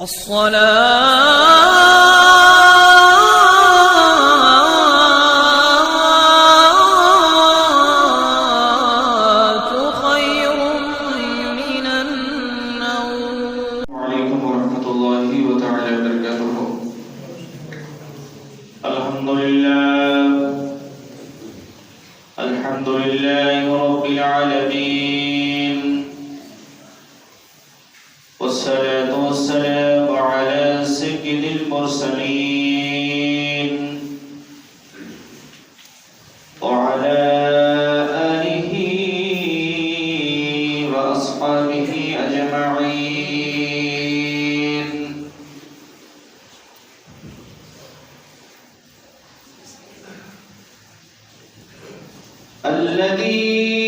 الصلاة الذي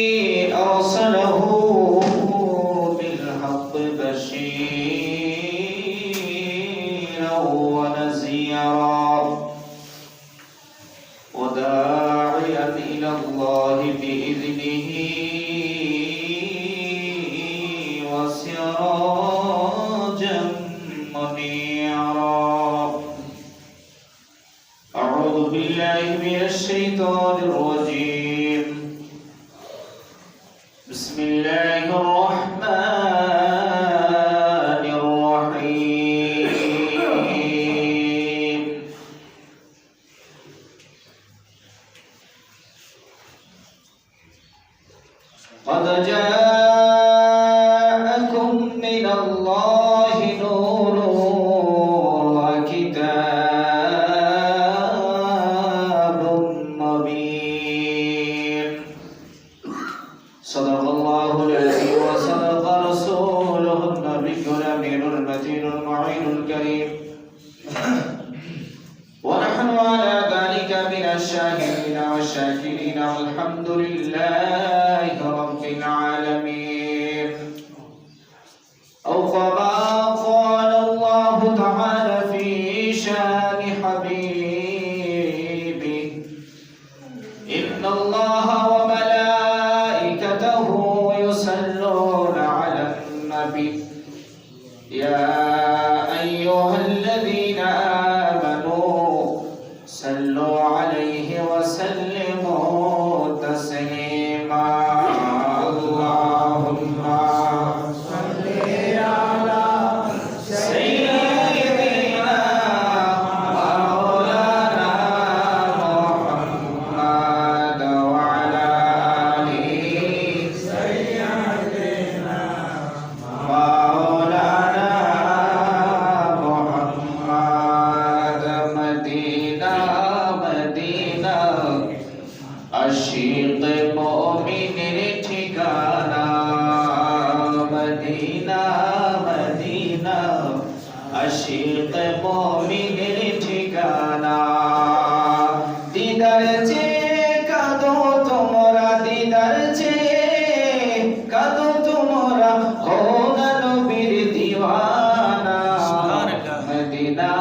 Medina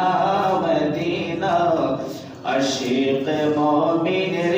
Medina Ashiq মমিনের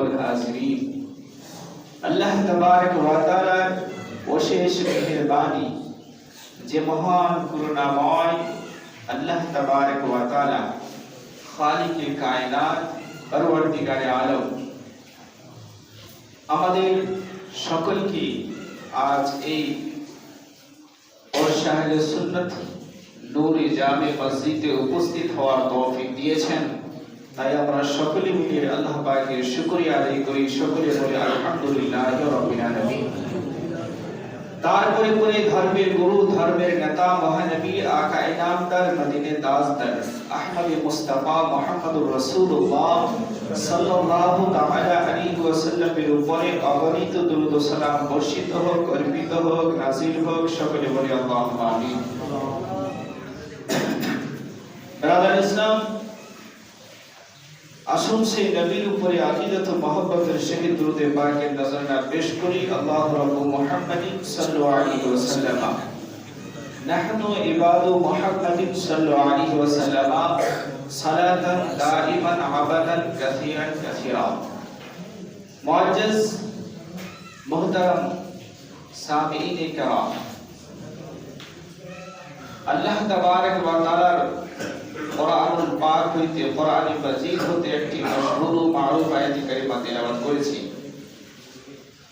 والحاضرین اللہ تبارک و تعالی کوشش مہربانی جے مہان کرونا مائی اللہ تبارک و تعالی خالق کائنات پروردگار عالم আমাদের সকলকে আজ এই অশাহের সুন্নত নূরে জামে মসজিদে উপস্থিত হওয়ার তৌফিক দিয়েছেন তাই আমরা সকলে মিলে আল্লাহ পাকের শুকরিয়া আদায় করি, সকলে বলি আলহামদুলিল্লাহ রাব্বিল আলামিন। তারপরে পরে ধর্মের গুরু, ধর্মের নেতা, মহানবী আকা ইনামদার মদিনে তাজদার আহমদ মুস্তাফা মুহাম্মদুর রাসূলুল্লাহ সাল্লাল্লাহু তাআলা আলাইহি ওয়াসাল্লামের উপরে অগণিত দরুদ ও সালাম বর্ষিত হোক, অর্পিত হোক, নাজিল হোক, সকলে বলি আল্লাহুম্মা আমিন। ব্রাদার ইসলাম আসুন সেই নবীর উপরে আকিদত ও মহব্বতের সহিত দুরুদে পাকের নজরানা পেশ করি আল্লাহ রাব্বু মুহাম্মাদিন সাল্লাল্লাহু আলাইহি ওয়াসাল্লাম نحن عباد محمد صلى الله عليه وسلم صلاة دائما عبدا كثيرا كثيرا معجز محترم سامعین کرام আল্লাহ তাবারক ওয়া তাআলার قرآن পাক হইতে কোরআন মাজিদ হতে একটি মশহুর ও মারুফ আয়াত কারিমা তেলাওয়াত করেছি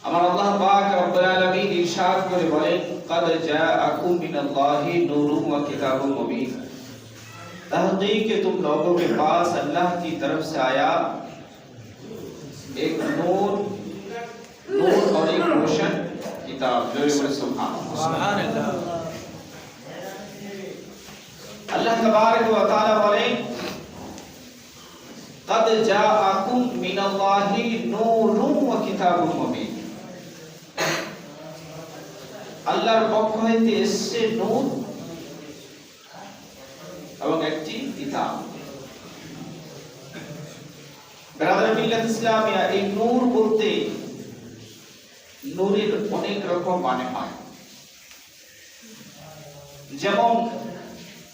আমার اللہ پاک رب العالمین ارشاد করে বলেন قد جاءكم من اللہ نور و کتاب مبین تحقیق تم لوگوں کے پاس اللہ کی طرف سے آیا۔ ایک نور نور اور ایک روشن کتاب، جو سبحان اللہ۔ আল্লাহ আল্লাহ তাবারক ওয়া তাআলা বলেন قد جاءكم من الله نور وكتاب مبين আল্লাহর পক্ষ হইতে এসেছে নূর এবং একটি কিতাব ব্রাদার মিল্লাত ইসলামিয়া এই নূর বলতে নূরের অনেক রকম মানে হয় যেমন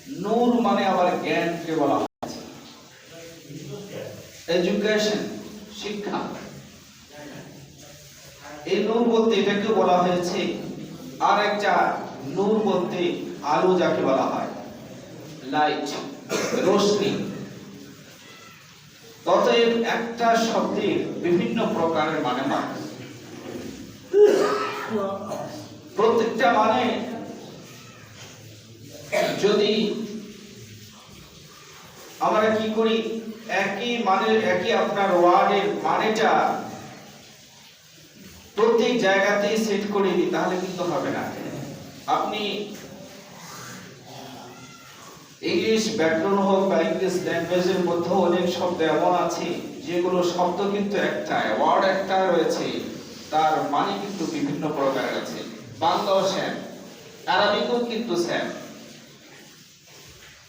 নূর মানে আবার জ্ঞানকে বলা হয়। এডুকেশন শিক্ষা। এই নূর বলতে এটাকে বলা হয়েছে আর একটা নূর বলতে আলো যাকে বলা হয়। লাইট রোশনি। অতএব একটা শব্দের বিভিন্ন প্রকারের মানে হয়। প্রত্যেকটা মানে যদি আমরা কি করি? একই মানে একই আপনার ওয়ার্ডের মানেটা প্রত্যেক জায়গাতেই সেট করে দিই, তাহলে কিন্তু হবে না। আপনি ইংলিশ ব্যাকরণ হোক বা ইংলিশ ল্যাঙ্গুয়েজের মধ্যে অনেক শব্দ এমন আছে, যেগুলো শব্দ কিন্তু একটা ওয়ার্ড একটা রয়েছে, তার মানে কিন্তু বিভিন্ন প্রকারের আছে। বাংলাও সেম আরবিকও কিন্তু সেম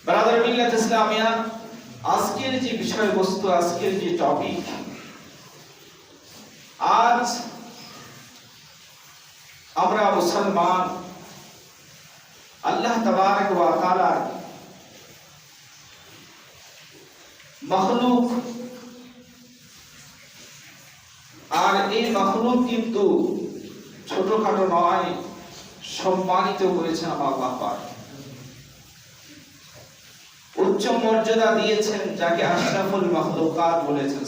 ব্রাদার মিল্লাত ইসলামিয়া আজকের যে বিষয়বস্তু, আজকের যে টপিক আজ আমরা মুসলমান, আল্লাহ তাবারক ওয়া তাআলা মখলুক। আর এই মখলুক কিন্তু ছোটখাটো নয়, সম্মানিত করেছেন আমার পাক উচ্চ মর্যাদা দিয়েছেন যাকে আশরাফুল মাখলুকাত বলেছেন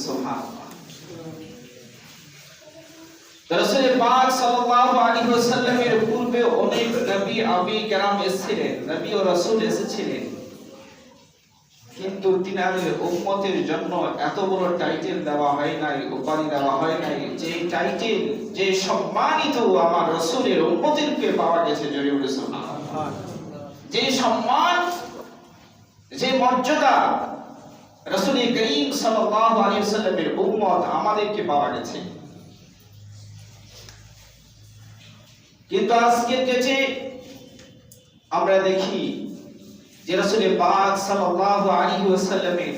জন্য এত বড় টাইটেল দেওয়া হয় নাই দেওয়া হয় নাই, যে টাইটেল যে সম্মানিত আমার রাসূলের উম্মতেরকে পাওয়া গেছে, জোরে বলে সুবহানাল্লাহ। যে সম্মান যে মর্যাদা রাসূল করিম সাল্লাল্লাহু আলাইহি ওয়াসাল্লামের উম্মত আমাদেরকে পাওয়া গেছে। কিন্তু আজকের কাছে আমরা দেখি যে রাসূল পাক সাল্লাল্লাহু আলাইহি ওয়াসাল্লামের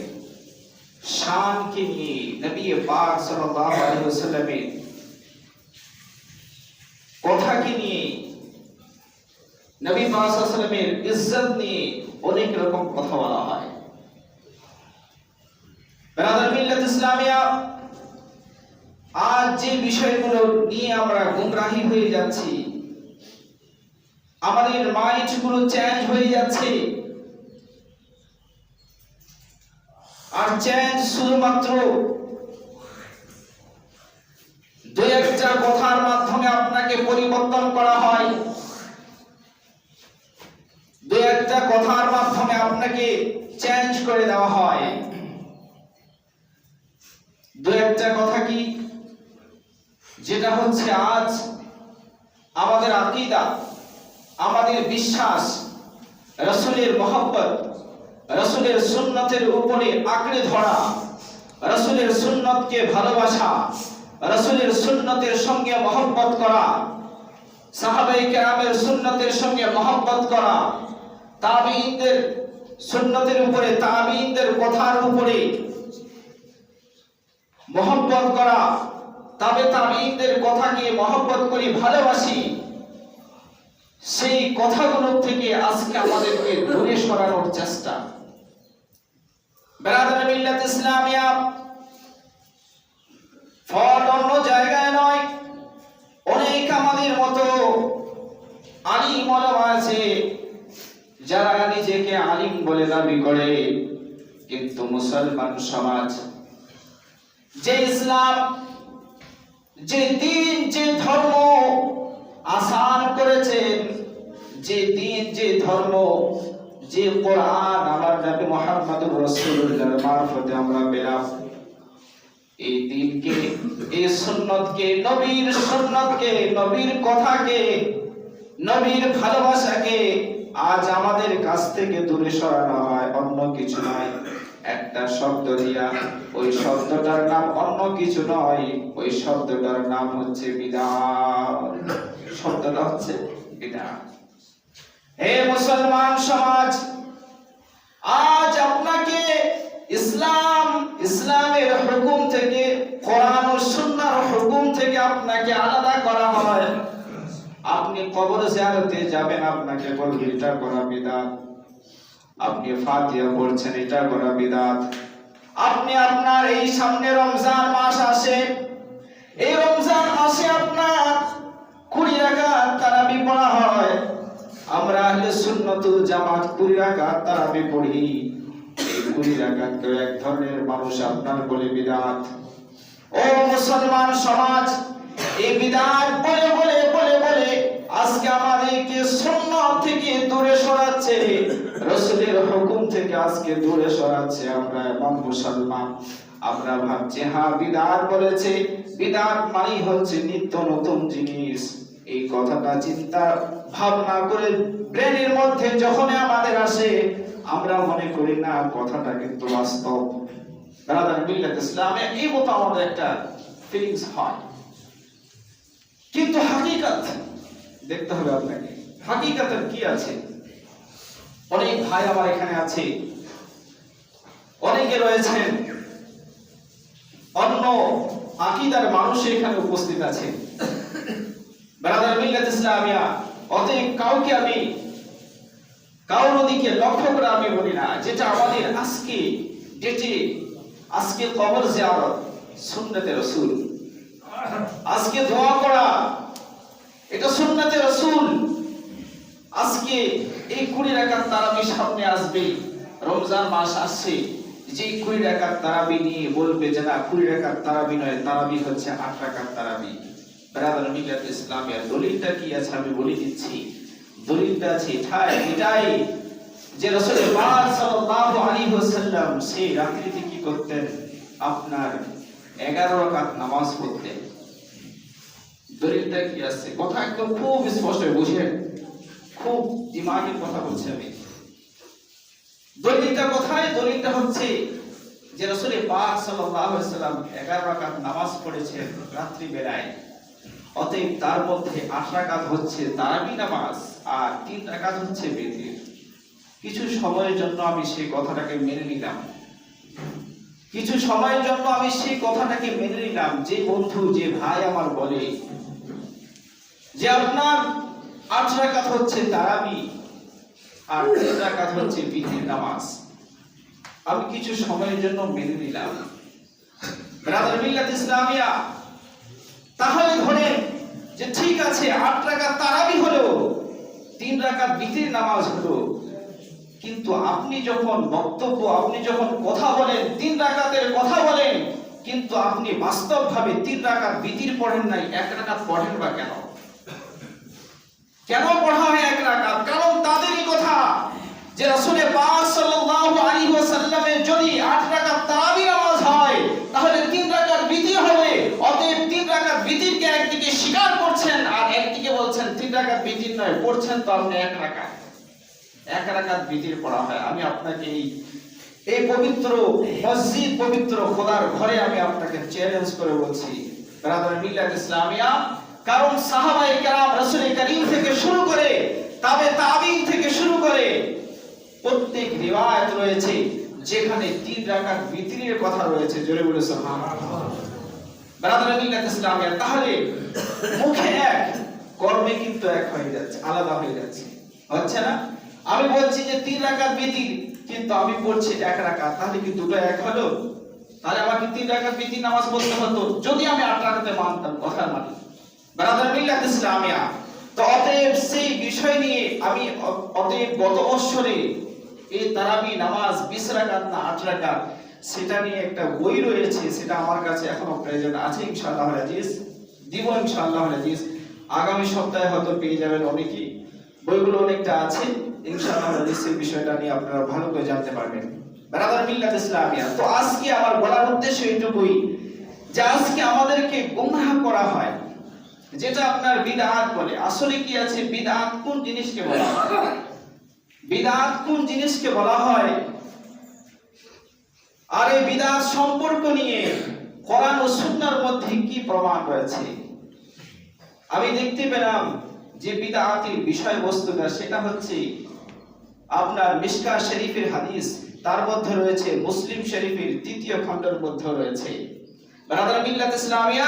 শানকে নিয়ে নবী পাক সাল্লাল্লাহু আলাইহি ওয়াসাল্লামের কথাকে নিয়ে নবী পাক সাল্লাল্লাহু আলাইহি ওয়াসাল্লামের ইজ্জত নিয়ে অনেক রকম কথা বলা হয়। ইসলামিয়া আজ যে বিষয়গুলো নিয়ে আমরা গুমরাহি হয়ে যাচ্ছি, আমাদের মাইন্ডগুলো চেঞ্জ হয়ে যাচ্ছে। আর চেঞ্জ শুধুমাত্র দুই একটা কথার মাধ্যমে আপনাকে পরিবর্তন করা হয়। দুই একটা কথার মাধ্যমে আপনাকে চেঞ্জ করে দেওয়া হয়। দুই একটা কথা কি? যেটা হচ্ছে আজ আমাদের আকিদা, আমাদের বিশ্বাস, রসুলের মহব্বত, রসুলের সুন্নতের উপরে আঁকড়ে ধরা, রসুলের সুন্নতকে ভালোবাসা, রসুলের সুন্নতের সঙ্গে মহব্বত করা, সাহাবাই সুন্নতের সঙ্গে মহব্বত করা তাবিনদের সুন্নতের উপরে তাবিনদের কথার উপরে মহব্বত করা, তবে তাবিনদের কথাকে মহব্বত করি ভালোবাসি, সেই কথাগুলো থেকে আজকে আমাদেরকে দূরে সরানোর চেষ্টা। বেরাদার মিল্লাত ইসলামিয়া ফল অন্য জায়গায় নয়, অনেক আমাদের মতো আলিম আছে যারা নিজেকে আলিম বলে দাবি করে, কিন্তু মুসলমান সমাজ, যে ইসলাম, যে দিন, যে ধর্ম আসান করেছেন যে দিন, যে ধর্ম, যে কোরআন আমার নবী মুহাম্মদুর রাসূলুল্লাহর মারফতে আমরা পেলাম, এই দিনকে, এই সুন্নতকে, নবীর সুন্নতকে, নবীর কথাকে, নবীর ভালোবাসাকে আজ আমাদের কাছ থেকে দূরে সরানো হয়, অন্য কিছু নয়। একটা শব্দ দিয়া, ওই শব্দটার নাম অন্য কিছু নয়। ওই শব্দটার নাম হচ্ছে বিদাত শব্দটা হচ্ছে বিদাত হে মুসলমান সমাজ, আজ আপনাকে ইসলাম, ইসলামের হুকুম থেকে, কোরআন ও সুন্নাহর হুকুম থেকে আপনাকে আলাদা করা হয়। আপনি কবর জিয়ারতে যাবেন, আপনাকে বলবে, এটা করা বিদাত। আপনি ফাতিহা পড়ছেন, এটা করা বিদাত। আপনি আপনার এই সামনে রমজান মাস আসে। এই রমজান মাসে আপনার কুড়ি রাকাত তারাবি পড়া হয়। আমরা আহলে সুন্নতুল জামাত কুড়ি রাকাত তারাবি পড়ি। এই কুড়ি কেউ এক ধরনের মানুষ আপনার বলে বিদাত। ও মুসলমান সমাজ, এই বিদাত বলে বলে আজকে আমাদেরকে সুন্নাত থেকে দূরে সরাচ্ছে। রসুলের হুকুম থেকে আজকে দূরে সরাচ্ছে আমরা এমন মুসলমান। আমরা ভাবছি হ্যাঁ বিদাত বলেছে। বিদাত মানেই হচ্ছে নিত্য নতুন জিনিস। এই কথাটা চিন্তা ভাবনা করে ব্রেনের মধ্যে যখন আমাদের আসে, আমরা মনে করি, না, কথাটা কিন্তু বাস্তব। ব্রাদার মিল্লাত ইসলামে এই মতো আমাদের একটা ফিলিংস হয়। কিন্তু হাকিকাত দেখতে হবে আপনাকে। হাকিকাতের কি আছে? অনেক ভাই আমার এখানে আছে। অনেকে রয়েছেন। অন্য আকিদার মানুষ এখানে উপস্থিত আছে। মিল্লাত ইসলামিয়া, অতএব কাউকে আমি, কারোর দিকে লক্ষ্য করে আমি বলি না। যেটা আমাদের আজকে, যেটি আজকে কবর জিয়ারত, সুন্নতে রসুল। আজকে দোয়া করা এটা সুন্নতে রসুল। আজকে এই কুড়ি রাকাত তারাবি সামনে আসবে। রমজান মাস আসছে। যে কুড়ি রাকাত তারাবি নিয়ে বলবে যে না, কুড়ি রাকাত তারাবি নয়, তারাবি হচ্ছে আট রাকাত তারাবি। ব্রাদার মিলাত ইসলামের দলিলটা কি আছে আমি বলে দিচ্ছি। দলিলটা আছে, এটাই এটাই যে রাসূল পাক সাল্লাল্লাহু আলাইহি সেই রাত্রিতে কি করতেন? আপনার 11 রাকাত নামাজ পড়তেন। কথা একদম খুব স্পষ্ট খুব দিমাগের কথা বলছি আমি কোথায় হচ্ছে যে পাক ওয়াসাল্লাম 11 রাকাত নামাজ পড়েছেন রাত্রি বেলায় অতএব তার মধ্যে আট রাকাত হচ্ছে তারাবি নামাজ আর তিন রাকাত হচ্ছে বেতির কিছু সময়ের জন্য আমি সেই কথাটাকে মেনে নিলাম কিছু সময়ের জন্য আমি সেই কথাটাকে মেনে নিলাম যে বন্ধু যে ভাই আমার বলে যে আপনার আট রাকাত হচ্ছে তারাবি আর তিন রাকাত হচ্ছে বিধির নামাজ। আমি কিছু সময়ের জন্য মেনে নিলাম। ব্রাদার মিল্লাত ইসলামিয়া, তাহলে ধরেন যে ঠিক আছে আট রাকাত তারাবি হলো তিন রাকাত বিতির নামাজ হলো, কিন্তু আপনি যখন বক্তব্য, আপনি যখন কথা বলেন তিন রাকাতের কথা বলেন, কিন্তু আপনি বাস্তবভাবে তিন রাকাত বিতির পড়েন নাই এক রাকাত পড়েন বা কেন? কেন পড়া হয় এক রাকাত? কারণ তাদেরই কথা যে রাসূলে পাক সাল্লাল্লাহু আলাইহি ওয়াসাল্লামের যদি আট রাকাত তারাবি নামাজ হয়, তাহলে তিন রাকাত বিতি হবে। অতএব তিন রাকাত বিতিরকে একদিকে স্বীকার করছেন আর একদিকে বলছেন, তিন রাকাত বিতির নয়, পড়ছেন তো আপনি এক রাকাত। এক রাকাত বিতির পড়া হয়। আমি আপনাকে এই এই পবিত্র মসজিদ, পবিত্র খোদার ঘরে আমি আপনাকে চ্যালেঞ্জ করে বলছি, ব্রাদার মিল্লাত ইসলামিয়া কারণ সাহাবায়ে কেরাম রাসূল করিম থেকে শুরু করে তবে তাবিন থেকে শুরু করে প্রত্যেক রিওয়ায়াত রয়েছে যেখানে তিন রাকাত বিতিরের কথা রয়েছে। জোরে বলে তাহলে মুখে এক, কর্মে কিন্তু এক হয়ে যাচ্ছে, আলাদা হয়ে যাচ্ছে। হচ্ছে না? আমি বলছি যে তিন রাকাত বিতির কিন্তু আমি পড়ছি এক রাকাত, তাহলে কি দুটো এক হলো? তাহলে আমাকে তিন রাকাত বিতির নামাজ পড়তে হতো। যদি আমি আট রাকাতে মানতাম কথা মানি ব্রাদার মিল্লাত ইসলামিয়া। তো অতএব সেই বিষয় নিয়ে আমি অতএব গত বছরে এই তারাবি নামাজ বিশ রাকাত না আট রাকাত, সেটা নিয়ে একটা বই রয়েছে, সেটা আমার কাছে এখনও আছে, ইনশাআল্লাহ আজিজ দিব ইনশাআল্লাহ আজিজ আগামী সপ্তাহে হয়তো পেয়ে যাবেন অনেকেই। বইগুলো অনেকটা আছে, ইনশাআল্লাহ সেই বিষয়টা নিয়ে আপনারা ভালো করে জানতে পারবেন। ব্রাদার মিল্লাত ইসলামিয়া, তো আজকে আমার বলার উদ্দেশ্য এইটুকুই যে আজকে আমাদেরকে গুমরাহ করা হয়। যেটা আপনার বিদআত বলে। আসলে কি আছে? বিদআত কোন জিনিসকে বলা হয়? বিদআত কোন জিনিসকে বলা হয়? আর এই বিদআত সম্পর্ক নিয়ে কোরআন ও সুন্নাহর মধ্যে কি প্রমাণ রয়েছে? আমি দেখতে পেলাম যে বিদআতের বিষয়বস্তুটা সেটা হচ্ছে আপনার মিশকা শরীফের হাদিস, তার মধ্যে রয়েছে মুসলিম শরীফের তৃতীয় খণ্ডের মধ্যে রয়েছে। ব্রাদার মিল্লাত ইসলামিয়া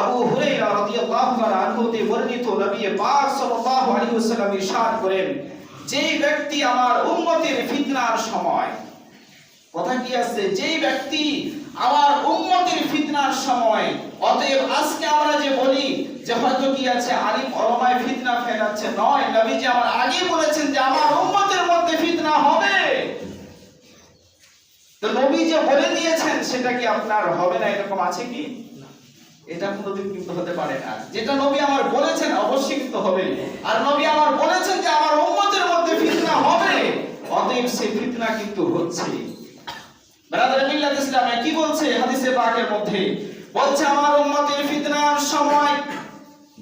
আবু হুরায়রা রাদিয়াল্লাহু তাআলা আনহু তে বর্ণিত নবী পাক সাল্লাল্লাহু আলাইহি ওয়াসাল্লাম ইরশাদ করেন ব্যক্তি আমার উম্মতের ফিতনার সময়, কথা কি আছে? ব্যক্তি আমার উম্মতের ফিতনার সময়, অতএব আজকে আমরা যে বলি যে হয়তো কি আছে? আলিম ওলামায়ে ফিতনা ফেলাচ্ছে। নয়, নবীজি আমার আগে বলেছেন যে আমার উম্মতের মধ্যে ফিতনা হবে। তো নবী যে বলে দিয়েছেন, সেটা কি আপনার হবে না? এরকম আছে কি? এটা কোনোদিন কিন্তু হতে পারে না। যেটা নবী আমার বলেছেন, অবশ্যই কিন্তু হবে আর নবী আমার বলেছেন যে আমার উম্মতের মধ্যে ফিতনা হবে। অতএব সেই ফিতনা কিন্তু হচ্ছে। ব্রাদার মিল্লাত ইসলামে কি বলছে হাদিসে পাকের মধ্যে? বলছে, আমার উম্মতের ফিতনার সময়,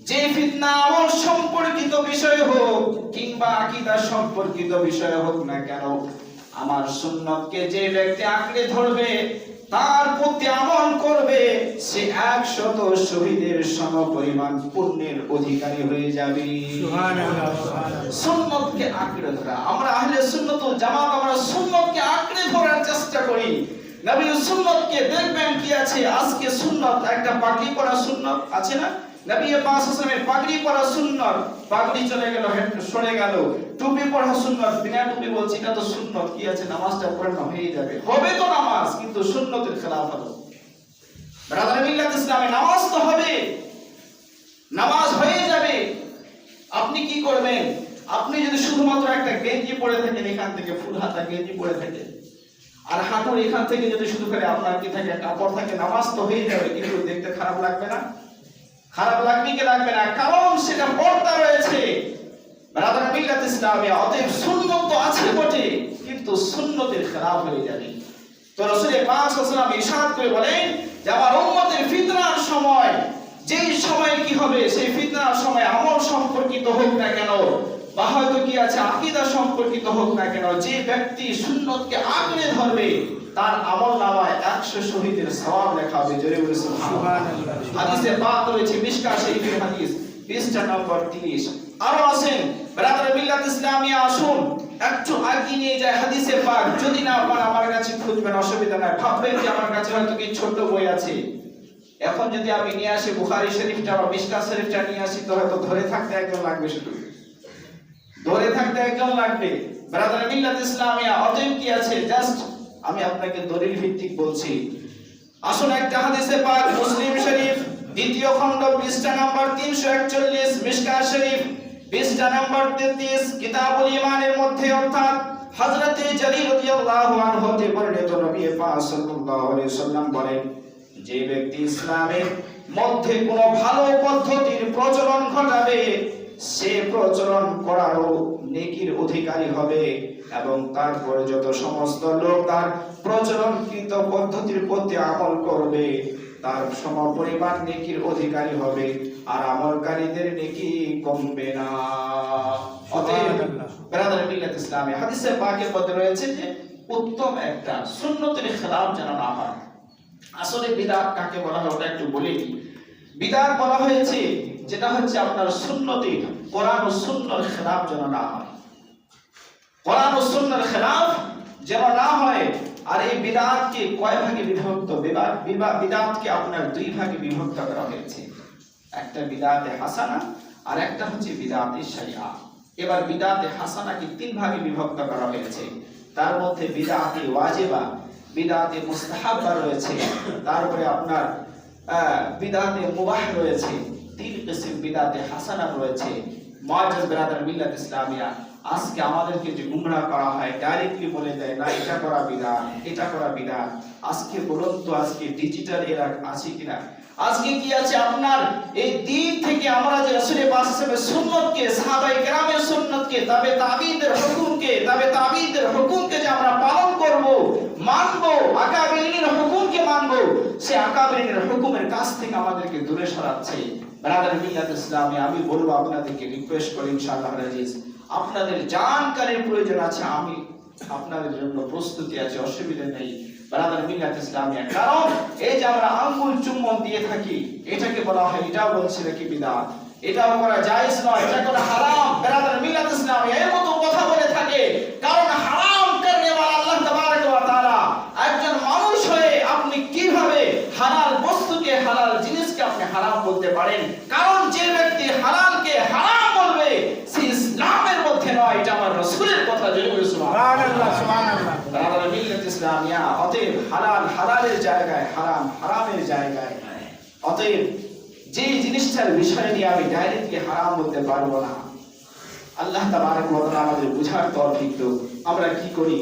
যে ফিতনা আমল সম্পর্কিত বিষয় হোক কিংবা আকীদা সম্পর্কিত বিষয় হোক না কেন, আমার সুন্নতকে যে ব্যক্তি আঁকড়ে ধরবে তার প্রতি আমল করবে সে একশত শহীদের সম পরিমাণ পুণ্যের অধিকারী হয়ে যাবে। সুন্নতকে আঁকড়ে ধরা। আমরা আহলে সুন্নত জামাত আমরা সুন্নতকে আঁকড়ে ধরার চেষ্টা করি। নবী সুন্নতকে দেখবেন কি আছে? আজকে সুন্নত একটা বাকি পড়া সুন্নত আছে না? নবী পাগড়ি সুন্নত। পাগড়ি চলে গেল সরে গেল। টুপি সুন্নত, বিনা টুপি বলছি, এটা তো সুন্নত। কি আছে? নামাজটা পড়ানো হয়ে যাবে। হবে তো নামাজ, কিন্তু সুন্নতের খেলাফ হলো ইসলামে নামাজ তো হবে। নামাজ হয়ে যাবে। আপনি কি করবেন? আপনি যদি শুধুমাত্র একটা গেঞ্জি পরে থাকেন, এখান থেকে ফুল হাতা গেঞ্জি পরে থাকেন। আর হাঁটুর এখান থেকে যদি শুধু করে আপনার কি থাকে, কাপড় থাকে, নামাজ তো হয়ে যাবে, কিন্তু দেখতে খারাপ লাগবে না। খারাপ লাগবে কি লাগবে না, কারণ সেটা পর্দা রয়েছে। ব্রাদার মিল্লাত ইসলামিয়া অতএব সুন্নত তো আছে বটে, কিন্তু সুন্নতের খারাপ হয়ে যাবে। তো রসুল পাঁচ হাসালাম ইরশাদ করে বলেন যে, আমার উম্মতের ফিতনার সময়, যেই সময় কি হবে, সেই ফিতনার সময় আমল সম্পর্কিত হোক না কেন, বা হয়তো কি আছে আকীদা সম্পর্কিত হোক না কেন, যে ব্যক্তি সুন্নতকে আঁকড়ে ধরবে, তার আমল নামায় একশো শহীদের সওয়াব লেখা হবে। জোরে বলে সুবহানাল্লাহ। হাদিসে পাক রয়েছে মিশকা শরীফের হাদিস। পৃষ্ঠা নম্বর 30 আরও আছেন ব্রাদার মিল্লাত ইসলামিয়া, আসুন। একটু আগে নিয়ে যায় হাদিসে পাক। যদি না পান, আমার কাছে খুঁজবেন, অসুবিধা নাই। ভাববেন যে আমার কাছে হয়তো কি ছোট বই আছে। এখন যদি আমি নিয়ে আসি বুখারি শরীফটা বা মিশকা শরীফটা নিয়ে আসি, তো হয়তো ধরে থাকতে একজন লাগবে শুধু। ধরে থাকতে একজন লাগবে। ব্রাদার মিল্লাত ইসলামিয়া, অতএব কি আছে? জাস্ট আমি আপনাকে দলিল ভিত্তিক বলছি। আসুন একটা হাদিসে পাক মুসলিম শরীফ, দ্বিতীয় খণ্ড, পৃষ্ঠা নাম্বার 341 মিশকা শরীফ, পৃষ্ঠা নাম্বার 33 কিতাবুল ঈমানের মধ্যে, অর্থাৎ হযরতে জারীর রাদিয়াল্লাহু হতে বর্ণিত নবী সাল্লাম বলেন, যে ব্যক্তি ইসলামের মধ্যে কোনো ভালো পদ্ধতির প্রচলন ঘটাবে, সে প্রচলন করারও নেকির অধিকারী হবে। এবং তারপরে যত সমস্ত লোক তার প্রচলনকৃত পদ্ধতির প্রতি আমল করবে তার সমপরিমাণ নেকির অধিকারী হবে আর আমলকারীদের নেকি কমবে না। অতএব ব্রাদার মিল্লাত ইসলামে হাদিসে পাকের মধ্যে রয়েছে যে উত্তম একটা সুন্নতের খেলাফ যেন না হয়। আসলে বিদাত কাকে বলা হয় ওটা একটু বলে। বিদাত বলা হয়েছে যেটা হচ্ছে আপনার সুন্নতি কোরআন ও সুন্নার খেলাফ যেন না হয়। কোরআন সুন্নার খেলাফ যেন না হয়, আর এই বিদাতকে কয় ভাগে বিভক্ত? বিদাতকে আপনার দুই ভাগে বিভক্ত করা হয়েছে। একটা বিদাতে হাসানা, আর একটা হচ্ছে বিদাতে শরিয়া এবার বিদাতে হাসানাকে তিন ভাগে বিভক্ত করা হয়েছে। তার মধ্যে বিদাতে ওয়াজিবা, বিদাতে মুস্তাহাব্বা রয়েছে। তারপরে আপনার বিদাতে মুবাহ রয়েছে। তিন কিসিম বিদাতে হাসানা রয়েছে। মুআজ্জাজ বিরাদার মিল্লাত ইসলামিয়া আজকে আমাদেরকে যে গুমরাহ করা হয় ডাইরেক্টলি বলে দেয়, না, এটা করা বিধান, এটা করা বিধান। আজকে বলুন আজকে ডিজিটাল এরা আছে কিনা? আজকে কি আছে আপনার? এই দিন থেকে আমরা যে সাহেবের সুন্নতকে, সাহাবায়ে কেরামের সুন্নতকে, তবে তাবিদের হুকুমকে, তবে তাবিদের হুকুমকে যে আমরা পালন করব, মানব আকাবিরিনের হুকুমকে মানব, সে আকাবিরিনের হুকুমের কাছ থেকে আমাদেরকে দূরে সরাচ্ছে। ব্রাদার মিল্লাত ইসলামে, আমি বলব আপনাদেরকে রিকোয়েস্ট করি ইনশাআল্লাহ রাজিজ আপনাদের জানকারীর প্রয়োজন আছে, আমি আপনাদের জন্য প্রস্তুতি আছে, অসুবিধা নেই। ব্রাদার মিল্লাত ইসলামিয়া, কারণ এই যে আমরা আঙ্গুল চুম্বন দিয়ে থাকি, এটাকে বলা হয়, এটাও বলছে নাকি এটাও করা জায়েজ নয়, এটা করা হারাম। ব্রাদার মিল্লাত ইসলামিয়া এর মতো কথা বলে থাকে, কারণ হারাম করনে वाला আল্লাহ তাবারক ওয়া তাআলা একজন মানুষ হয়ে আপনি কীভাবে হালাল বস্তুকে, হালাল জিনিসকে আপনি হারাম বলতে পারেন কারণ যে ব্যক্তি হালালকে হারাম বলবে সে ইসলামের মধ্যে নয় এটা আমার রাসূলের কথা জেনে বলে সুবহানাল্লাহ সুবহানাল্লাহ তারা মিল্লাত ইসলামিয়া, অতএব হালাল, হালালের জায়গায়, হারাম, হারামের জায়গায় অতএব যে জিনিসটার বিষয় নিয়ে আমি ডাইরেক্টলি হারাম বলতে পারব না। আল্লাহ তাবারক তাআলা আমাদের বুঝার তৌফিক তো আমরা কি করি?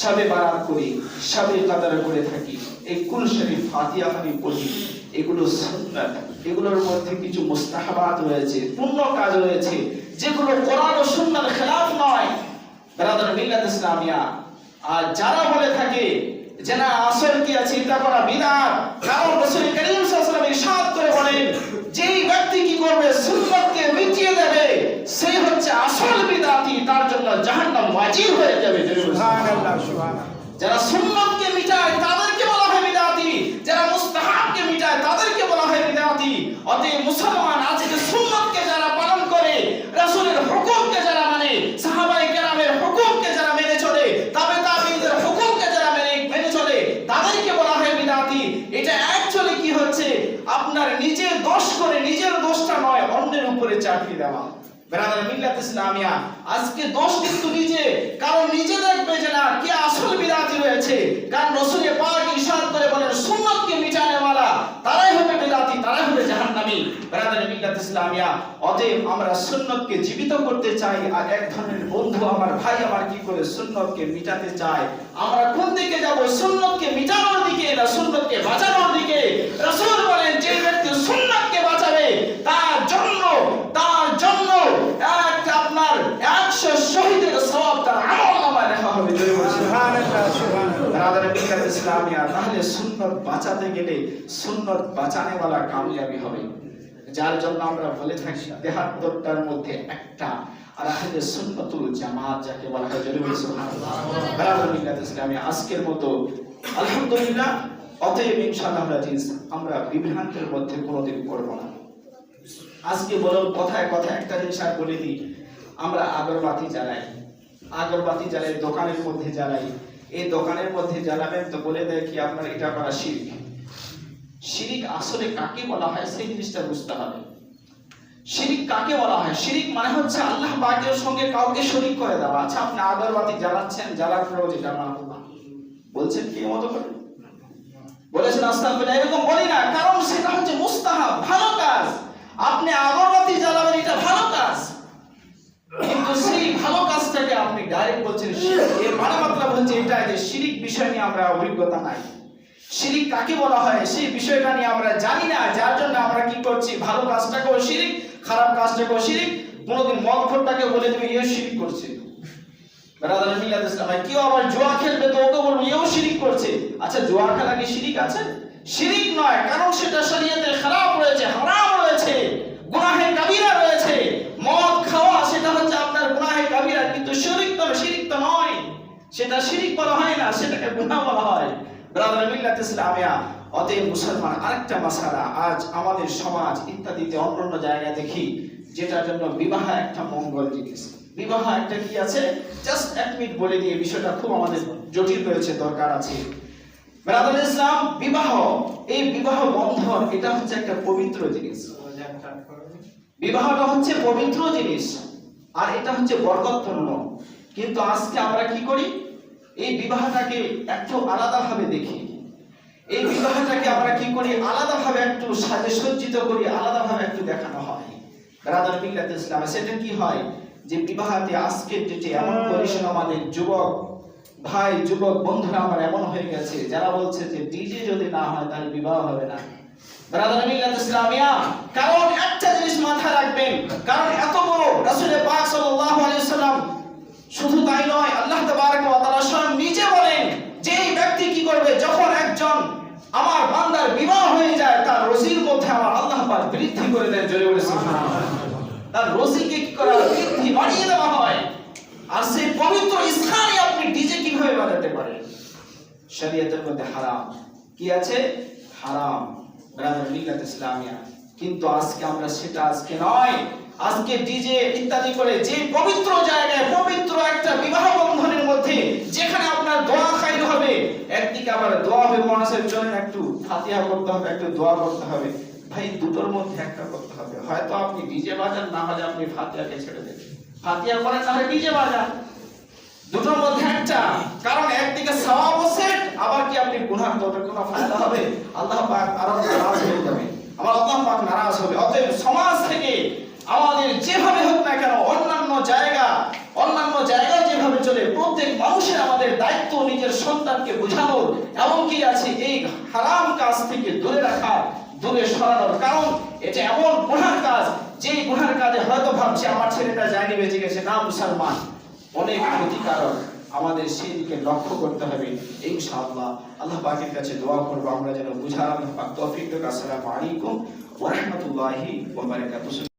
সবে বারাত করি সবে কদর করে থাকি। এই কুল শরীফ ফাতিহা আমি পড়ি। এগুলো সুন্নাত। এগুলোর মধ্যে কিছু মুস্তাহাবাত রয়েছে, পূর্ণ কাজ রয়েছে। যেগুলো কোরআন ও সুন্নাহর খেলাফ নয়। ব্রাদার মিল্লাত ইসলামিয়া আর যারা বলে থাকে যে না আসল কি আছে এটা করা বিদাত কারণ রাসূল করিম সাল্লাল্লাহু আলাইহি করে বলেন যেই ব্যক্তি কি করবে সুন্নাতকে মিটিয়ে দেবে সেই হচ্ছে আসল বিদাতি তার জন্য জাহান্নাম ওয়াজিব হয়ে যাবে। সুবহানাল্লাহ সুবহানাল্লাহ। যারা সুন্নাতকে মিটায় তাদেরকে বলা হয় বিদাতি যারা মুস্তাহাবকে মিটায় তাদেরকে বলা হয় বিদাতি অতএব মুসলমান আজকে সুন্নাতকে যারা পালন করে রাসূলের হুকুমকে যারা মানে সাহাবায়ে কেরামের হুকুমকে যারা মেনে চলে তবে তাবিদের হুকুমকে যারা মেনে মেনে চলে তাদেরকে বলা হয় বিদাতি এটা অ্যাকচুয়ালি কি হচ্ছে আপনার নিজের দোষ করে নিজের দোষটা নয় চাপিয়ে দেওয়া। মিল্লাত ইসলামিয়া, আজকে নিজে, কারণ নিজে দেখবে যে না, কে আসল রয়েছে। কারণ রাসূল পাক ইরশাদ করে বলেন, সুন্নাতকে মিটানে তারাই হবে তারাই হবে মিল্লাত ইসলামিয়া, অতএব আমরা সুন্নতকে জীবিত করতে চাই, আর এক ধরনের বন্ধু আমার ভাই আমার কি করে সুন্নতকে মিটাতে চায়? আমরা কোন দিকে যাব? সুন্নতকে মিটানোর দিকে না সুন্নতকে বাঁচানোর দিকে? রাসূল বলেন, যে ব্যক্তি সুন্নতকে বাঁচাবে, তার জন্য তার জন্য এক আপনার 100 শহীদের সওয়াব তার লেখা হবে। জয় বলছি। সুবহানাল্লাহ সুবহানাল্লাহ। ব্রাদার মিল্লাত ইসলামিয়া তাহলে সুন্নত বাঁচাতে গেলে সুন্নত বাঁচানে वाला কামিয়াবি হবে। যার জন্য আমরা বলে থাকি তেহাত্তরটার মধ্যে একটা আর আহলে সুন্নতুল জামাত যাকে বলা হয় জয় বলছি সুবহানাল্লাহ। ব্রাদার মিল্লাত ইসলামিয়া আজকের মতো আলহামদুলিল্লাহ। অতএব ইনশাআল্লাহ আমরা বিভ্রান্তের মধ্যে কোনোদিন পড়ব না। আজকে বলুন কথায় কথায় একটা জিনিস আর বলে দিই। আমরা আগরবাতি জ্বালাই আগরবাতি জ্বালাই দোকানের মধ্যে জ্বালাই। এই দোকানের মধ্যে জ্বালাবেন তো বলে দেয় কি, আপনার এটা করা শিল্প শিরিক আসলে কাকে বলা হয় সেই জিনিসটা বুঝতে হবে। শিরিক কাকে বলা হয়? শিরিক মানে হচ্ছে আল্লাহ পাকের সঙ্গে কাউকে শরিক করে দেওয়া। আচ্ছা আপনি আগরবাতি জ্বালাচ্ছেন, জ্বালার পরেও যেটা মাহবুবা বলছেন কি মতো করে? বলেছেন, আস্তাগফিরুল্লাহ, এরকম বলি না, কারণ সেটা হচ্ছে মুস্তাহাব, ভালো কাজ। আপনি আগরবাতি জ্বালাবেন, এটা ভালো কাজ। কিন্তু সেই ভালো কাজটাকে আপনি ডাইরেক্ট বলছেন এর মানে মাত্রা হচ্ছে এটা যে শিরিক বিষয় নিয়ে আমরা অভিজ্ঞতা নাই। শিরিক কাকে বলা হয়? সেই বিষয়টা নিয়ে আমরা জানি না। যার জন্য আমরা কি করছি? ভালো কাজটাকেও শিরিক, খারাপ কাজটাকেও শিরিক। কোনোদিন মদ ঘরটাকে বলে তুমি ইয়ে শিরিক করছে। ব্রাদার মিলাদ ইসলাম কেউ আবার জুয়া খেলবে তো ওকে বলব, এও শিরিক করছে। আচ্ছা জুয়া খেলা কি শিরিক আছে? শিরিক নয়, কারণ সেটা শরীয়তে খারাপ রয়েছে, হারাম রয়েছে গুনাহে কাবিরা রয়েছে মদ খাওয়া সেটা হচ্ছে আপনার গুনাহে কাবিরা কিন্তু শিরিক তো শিরিক তো নয় সেটা শিরিক বলা হয় না, সেটাকে গুনাহ বলা হয়। ব্রাদার মিল্লাত ইসলামিয়া, অতএব মুসলমান আরেকটা মাসালা আজ আমাদের সমাজ ইত্যাদিতে অন্যান্য জায়গায় দেখি, যেটার জন্য বিবাহ একটা মঙ্গল জিনিস। বিবাহ একটা কি আছে? জাস্ট এক মিনিট বলে দিয়ে বিষয়টা খুব আমাদের জটিল রয়েছে, দরকার আছে। ব্রাদার ইসলাম, বিবাহ, এই বিবাহ বন্ধন, এটা হচ্ছে একটা পবিত্র জিনিস। বিবাহটা হচ্ছে পবিত্র জিনিস, আর এটা হচ্ছে বরকতপূর্ণ। কিন্তু আজকে আমরা কি করি? এই বিবাহটাকে একটু আলাদাভাবে দেখি। এই বিবাহটাকে আমরা কি করি? আলাদাভাবে একটু সাজে সজ্জিত করি, আলাদাভাবে একটু দেখানো হয়। রাদার মিল্লাত ইসলামে সেটা কি হয়? যে বিবাহতে আজকের ডেটে এমন পরিসর আমাদের যুবক ভাই, যুবক বন্ধুরা আমার এমন হয়ে গেছে, যারা বলছে যে ডিজে যদি না হয় তাহলে বিবাহ হবে না। ব্রাদার মিল্লাত ইসলামিয়া, কারণ একটা জিনিস মাথায় রাখবেন, কারণ এত বড় রাসূল পাক সাল্লাল্লাহু আলাইহি সাল্লাম শুধু তাই নয়, আল্লাহ তাআলা স্বয়ং নিজে বলেন যে ব্যক্তি কি করবে? যখন একজন আমার বান্দার বিবাহ হয়ে যায়, তার রজির মধ্যে আমার আল্লাহ পাক বৃদ্ধি করে দেন, জোরে বলে সুবহানাল্লাহ। তার রজিকে কি করা বৃদ্ধি বাড়িয়ে দেওয়া হয়। আর সেই পবিত্র স্থানে আপনি ডিজে কীভাবে বাজাতে পারেন? শরীয়তের মধ্যে হারাম। কি আছে? হারাম। ব্রাদার মিল্লাত ইসলামিয়া। কিন্তু আজকে আমরা সেটা আজকে নয়। আজকে ডিজে ইত্যাদি করে যে পবিত্র জায়গায় পবিত্র একটা বিবাহ বন্ধনের মধ্যে যেখানে আপনার দোয়া খাইতে হবে, একদিকে আবার দোয়া হবে মহাসের জন্য একটু ফাতিহা করতে হবে, একটু দোয়া করতে হবে। ভাই, দুটোর মধ্যে একটা করতে হবে। হয়তো আপনি ডিজে বাজান, না হলে আপনি ফাতিহাকে ছেড়ে দেবেন। ফাতিহা করেন তাহলে ডিজে বাজান। দুটোর মধ্যে একটা। কারণ একদিকে সওয়াব সেট আবার কি আপনি গুনাহ তো কোনো ফায়দা হবে? আল্লাহ পাক আরও নারাজ হয়ে যাবে। আমার আল্লাহ পাক নারাজ হবে। অতএব সমাজ থেকে আমাদের যেভাবে হোক না কেন, অন্যান্য জায়গা, অন্যান্য জায়গায় যেভাবে চলে, প্রত্যেক মানুষের আমাদের দায়িত্ব নিজের সন্তানকে বোঝানোর এমনকি আছে এই হারাম কাজ থেকে দূরে রাখা, দূরে সরানোর কারণ, এটা এমন গুনার কাজ যে গুনার কাজে হয়তো ভাবছে, আমার ছেলেটা যায়নি বেঁচে গেছে। না, মুসলমান, অনেক ক্ষতিকারক আমাদের সেই দিকে লক্ষ্য করতে হবে, ইনশাআল্লাহ। আল্লাহ পাকের কাছে দোয়া করব, আমরা যেন পাক তৌফিক আসসালামু আলাইকুম ওয়া রাহমাতুল্লাহি ওয়া বারাকাতুহু।